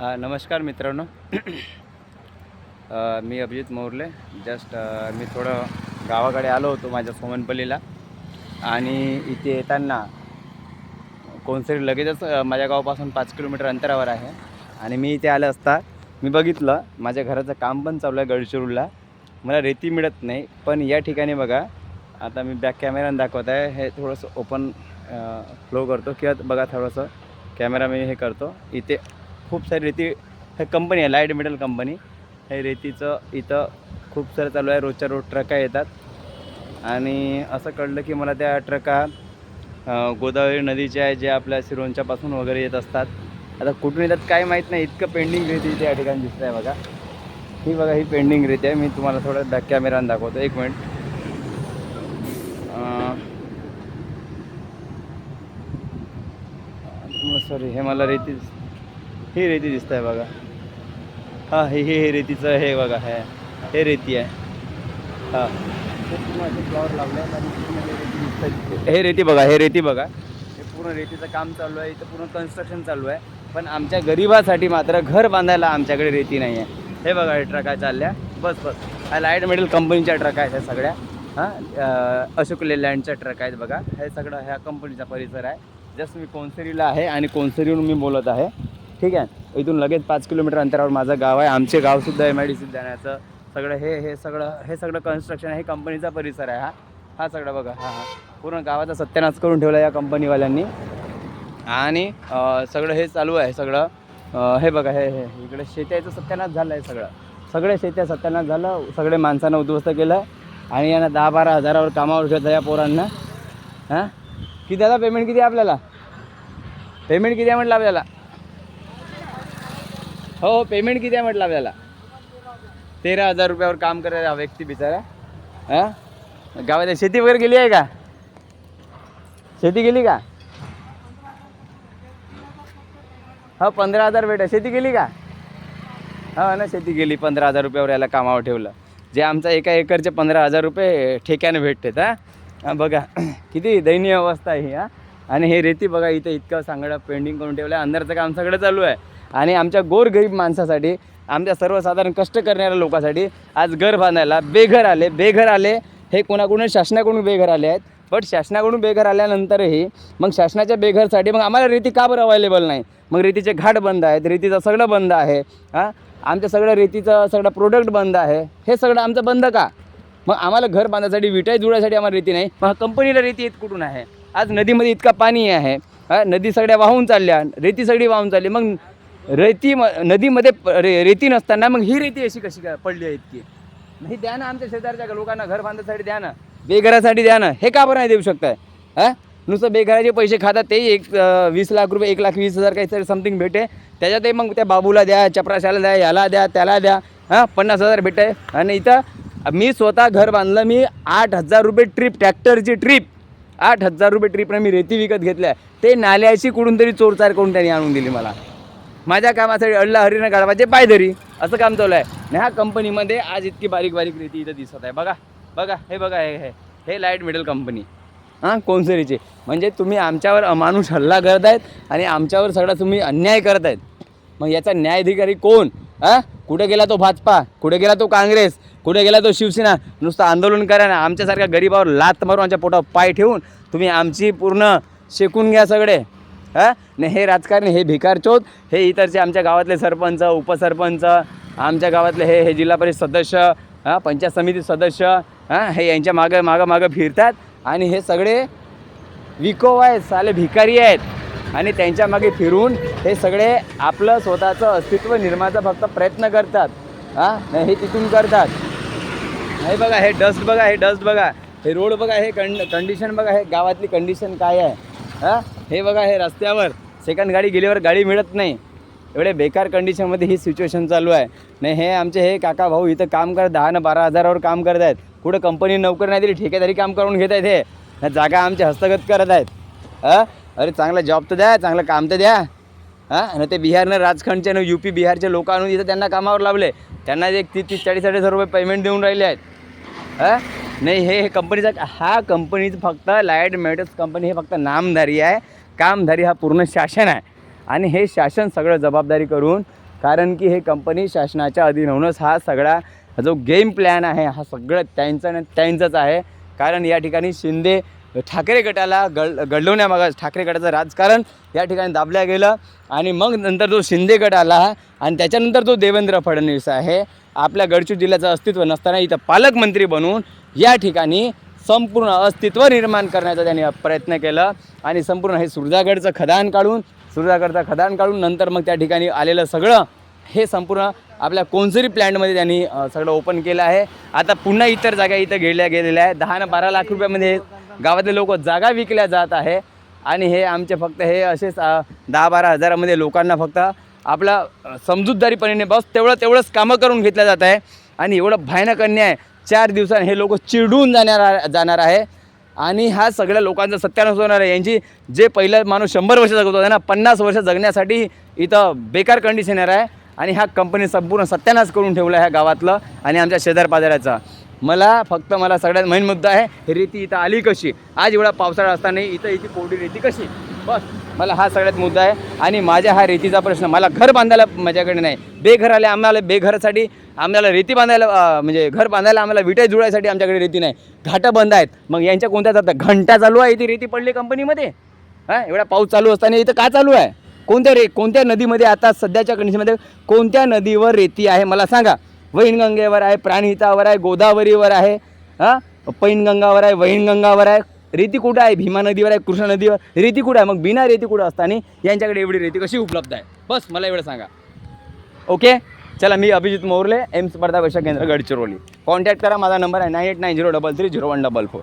नमस्कार मित्रांनो. मी अभिजित मोरले. जस्ट मी थोडं गावाकडे आलो होतो माझ्या सोमनपल्लीला. आणि इथे येताना कोणतरी लगेचच माझ्या गावापासून पाच किलोमीटर अंतरावर आहे. आणि मी इथे आलं असता मी बघितलं माझ्या घराचं काम पण चालू आहे गडचिरूला मला रेती मिळत नाही पण या ठिकाणी बघा आता मी बॅक कॅमेरा दाखवत आहे. हे थोडंसं ओपन फ्लो करतो किंवा बघा थोडंसं कॅमेरा मी हे करतो. इथे खूप सारी रेती हे कंपनी आहे लाइट मेटल कंपनी हे रेतीचं इथं खूप सारं चालू आहे. रोजच्या रोज ट्रका येतात. आणि असं कळलं की मला त्या ट्रका गोदावरी नदीच्या आहे जे आपल्या सिरोंच्यापासून वगैरे येत असतात. आता कुठून येतात काय माहीत नाही. इतकं पेंडिंग रेती इथे या ठिकाणी दिसत आहे बघा. ही बघा ही पेंडिंग रेती आहे. मी तुम्हाला थोडं बॅक कॅमेरानं दाखवतो. एक मिनिट सॉरी हे मला रेती ही रेती दिसत आहे बघा. हां हे हे हे रेतीचं हे बघा हे हे रेती आहे. हां. फ्लॉवर लावले हे रेती बघा हे रेती बघा. हे पूर्ण रेतीचं काम चालू आहे इथं पूर्ण कन्स्ट्रक्शन चालू आहे. पण आमच्या गरिबासाठी मात्र घर बांधायला आमच्याकडे रेती नाही आहे हे बघा हे ट्रका चालल्या. बस बस. हा लाइट मेडल कंपनीच्या ट्रक आहेत ह्या सगळ्या. हां अशोक लेलँडच्या ट्रक आहेत बघा. हे सगळं ह्या कंपनीचा परिसर आहे. जस्ट मी कोनसरीला आहे आणि कोनसेरीहून मी बोलत आहे. ठीक आहे. इथून लगेच पाच किलोमीटर अंतरावर माझं गाव आहे. आमचे गावसुद्धा एम आय डी सी जाण्याचं. सगळं हे हे सगळं हे सगळं कन्स्ट्रक्शन आहे. हे कंपनीचा परिसर आहे हा. हा सगळं बघा. हा हा. पूर्ण गावाचा सत्यानाश करून ठेवला या कंपनीवाल्यांनी आणि सगळं हे चालू आहे सगळं. हे बघा हे हे. इकडे शेत्याचं सत्यानाश झालं आहे सगळं. सगळे शेत्या सत्यानाश झालं. सगळे माणसानं उद्ध्वस्त केलं. आणि यांना दहा बारा हजारावर कामावर ठेवतं या पोरांना. हां? किती दादा पेमेंट किती आहे आपल्याला? पेमेंट किती आहे म्हटलं आपल्याला? हो हो पेमेंट किती आहे म्हटलं आपल्याला? तेरा हजार रुपयावर काम करायला हा व्यक्ती बिचारा. हां? गावात शेती वगैरे गेली आहे का? शेती गेली का? हो पंधरा हजार भेटा. शेती गेली का? हो ना शेती गेली पंधरा हजार रुपयावर याला कामावर ठेवलं. जे आमचा एका एकरचे पंधरा हजार रुपये ठेक्याने भेटतात हा? बघा किती दयनीय अवस्था आहे ही हा? आणि हे रेती बघा इथे इतकं सांगडं पेंडिंग करून ठेवलं आहे अंदरचं काम सगळं चालू आहे. आणि आमच्या गोरगरीब माणसासाठी आमच्या सर्वसाधारण कष्ट करणाऱ्या लोकांसाठी आज घर बांधायला बेघर आले बेघर आले. हे कोणाकडून? शासनाकडून बेघर आले आहेत. बट शासनाकडून बेघर आल्यानंतरही मग शासनाच्या बेघरसाठी मग आम्हाला रेती का बरं अवेलेबल नाही? मग रेतीचे घाट बंद आहेत रेतीचं सगळं बंद आहे. हां? आमचं सगळं रेतीचं सगळं प्रोडक्ट बंद आहे. हे सगळं आमचं बंद का? मग आम्हाला घर बांधण्यासाठी विटाई जुळायसाठी आम्हाला रेती नाही. मग कंपनीला रेती येत कुठून आहे? आज नदीमध्ये इतका पाणी आहे. नदी सगळ्या वाहून चालल्या. रेती सगळी वाहून चालली. मग रेती म नदीमध्ये रे रेती नसताना मग ही रेती अशी कशी काय पडली आहे इतकी नाही द्या ना आमच्या शेजारच्या लोकांना घर बांधण्यासाठी द्या ना. बेघरासाठी द्या ना. हे का बरं नाही देऊ शकताय? हां? नुसतं बेघराचे पैसे खातात ते एक वीस लाख रुपये एक लाख वीस हजार काहीतरी समथिंग भेटे. त्याच्यातही मग त्या बाबूला द्या चपराशाला द्या याला द्या त्याला द्या. हां? पन्नास हजार भेटे. आणि इथं मी स्वतः घर बांधलं मी आठ हजार रुपये ट्रिप ट्रॅक्टरची ट्रिप आठ हजार रुपये ट्रिपनं मी रेती विकत घेतल्या. ते नाल्याची कुठून तरी चोरचार करून त्यांनी आणून दिली मला. माझ्या कामासाठी अल्ला हरीनं पाय धरी. असं काम चालू आहे. आणि ह्या कंपनीमध्ये आज इतकी बारीक बारीक रेती इथं दिसत आहे. बघा बघा हे बघा हे हे हे लाइट मिडल कंपनी हां कोणसरीचे. म्हणजे तुम्ही आमच्यावर अमानुष हल्ला करत आहेत आणि आमच्यावर सगळा तुम्ही अन्याय करत आहेत मग याचा न्यायाधिकारी कोण? हां? कुठे गेला तो भाजपा? कुठे गेला तो काँग्रेस? कुठे गेला तो शिवसेना? नुसतं आंदोलन करा ना. आमच्यासारख्या गरीबावर लात मारून आमच्या पोटावर पाय ठेवून तुम्ही आमची पूर्ण शेकून घ्या सगळे. हां? नाही हे राजकारणी हे भिकारचोत हे इतरचे आमच्या गावातले सरपंच उपसरपंच आमच्या गावातले हे हे जिल्हा परिषद सदस्य हां? पंचायत समिती सदस्य हां? हे यांच्या मागं मागं मागं फिरतात. आणि हे सगळे विको आहेत साले भिकारी आहेत. आणि त्यांच्या मागे फिरून हे सगळे आपलं स्वतःचं अस्तित्व निर्माणाचा फक्त प्रयत्न करतात. हां? नाही हे तिथून करतात. हे बघा हे डस्ट बघा हे डस्ट बघा. हे रोड बघा हे कंड कंडिशन बघा हे गावातली कंडिशन काय आहे? हां? हे बघा हे रस्त्यावर सेकंड गाडी गेल्यावर गाडी मिळत नाही. एवढे बेकार कंडिशनमध्ये ही सिच्युएशन चालू आहे. नाही हे आमचे हे काका भाऊ इथं काम करत दहा ना बारा हजारावर काम करत आहेत. कुठं कंपनी नोकरी नाही दिली ठेकेदारी काम करून घेत आहेत हे. ह्या जागा आमचे हस्तगत करत आहेत. हां अरे चांगला जॉब तर द्या चांगलं काम तर द्या. हां ते बिहारनं राजखंडचे न यू पी बिहारचे लोक आणून इथं त्यांना कामावर लावले. त्यांना एक तीस तीस चाळीस चाळीस हजार रुपये पेमेंट देऊन राहिले आहेत. हां नाही हे हे कंपनीचा हा कंपनीचं फक्त लाइट मेटल्स कंपनी हे फक्त नामधारी आहे. कामधारी हा पूर्ण शासन आहे. आणि हे शासन सगळं जबाबदारी करून कारण की हे कंपनी शासनाच्या अधीन होऊनच हा सगळा जो गेम प्लॅन आहे हा सगळं त्यांचं आणि त्यांचंच आहे. कारण या ठिकाणी शिंदे ठाकरे गटाला गड गडलवण्यामागं ठाकरे गटाचं राजकारण या ठिकाणी दाबलं गेलं. आणि मग नंतर जो शिंदे गट आला आणि त्याच्यानंतर जो देवेंद्र फडणवीस आहे आपल्या गडचिर जिल्ह्याचं अस्तित्व नसताना इथं पालकमंत्री बनून या ठिकाणी संपूर्ण अस्तित्व निर्माण करण्याचा त्यांनी प्रयत्न केला. आणि संपूर्ण हे सुरजागडचं खदान काढून सुरजागडचं खदान काढून नंतर मग त्या ठिकाणी आलेलं सगळं हे संपूर्ण आपल्या कोणसरी प्लॅन्टमध्ये त्यांनी सगळं ओपन केलं आहे. आता पुन्हा इतर जागा इथं घेतल्या गेलेल्या आहेत. दहा ना बारा लाख रुपयामध्ये गावातले लोक जागा विकल्या जात आहे. आणि हे आमचे फक्त हे असेच दहा बारा हजारामध्ये लोकांना फक्त आपला समजूतदारीपणे बस तेवढं तेवढंच कामं करून घेतलं जात आहे. आणि एवढं भयानक अन्याय चार दिवसांनी हे लोक चिडून जाणार जाणार आहे. आणि हा सगळ्या लोकांचा सत्यानाश होणार आहे. यांची जे पहिलं माणूस शंभर वर्ष जगत होता ना पन्नास वर्ष जगण्यासाठी इथं बेकार कंडिशन आहे. आणि ह्या कंपनी संपूर्ण सत्यानाश करून ठेवलं आहे ह्या गावातलं आणि आमच्या शेजारपाजाऱ्याचा. मला फक्त मला सगळ्यात मेन मुद्दा आहे ही रेती इथं आली कशी? आज एवढा पावसाळा असताना इथं इथे कोरडी रेती कशी? बस. मला हा सगळ्यात मुद्दा आहे. आणि माझ्या हा रेतीचा प्रश्न मला घर बांधायला माझ्याकडे नाही. बेघर आले आम्हाला बेघरासाठी आम्हाला रेती बांधायला म्हणजे घर बांधायला आम्हाला विटे जुळायसाठी आमच्याकडे रेती नाही. घाटं बंद आहेत. मग यांच्या कोणत्या जातात? घंटा चालू आहे इथे रेती पडली कंपनीमध्ये? हां एवढा पाऊस चालू असताना इथं का चालू आहे? कोणत्या रे कोणत्या नदीमध्ये आता सध्याच्या कंडिशनमध्ये कोणत्या नदीवर रेती आहे? मला सांगा. वैनगंगेवर आहे प्राणहितावर आहे गोदावरीवर आहे. हां पैनगंगावर आहे वैनगंगावर आहे. रेती कुठं आहे? भीमा नदीवर आहे कृष्णा नदीवर? रेती कुठं आहे? मग बिना रेती कुठं असताना यांच्याकडे एवढी रेती कशी उपलब्ध आहे? बस मला एवढं सांगा. ओके? चला मी अभिजित मोरले एम स्पर्धा परीक्षा केंद्र गडचिरोली. कॉन्टॅक्ट करा माझा नंबर आहे nine eight nine zero double three zero one double four.